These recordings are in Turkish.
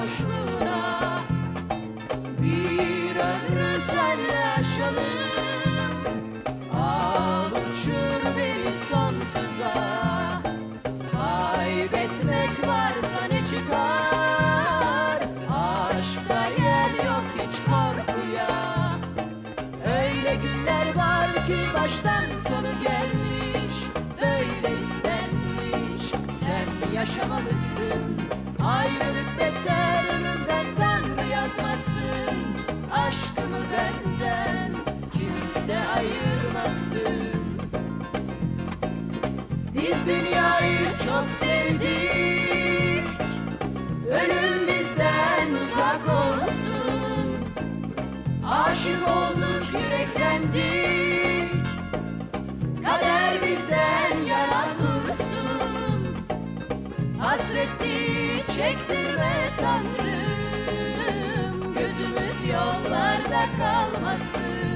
boşluğuna Bir ömrü senle yaşadım Al uçur beni sonsuza. Kaybetmek varsa ne çıkar? Aşkta yer yok hiç korkuya. Öyle günler var ki baştan ayırmasın. Biz dünyayı çok sevdik. Ölüm bizden uzak olsun. Aşık olduk yüreklendik. Kader bizden yana dursun Hasretli çektirme Tanrım. Gözümüz yollarda kalmasın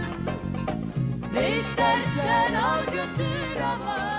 Ne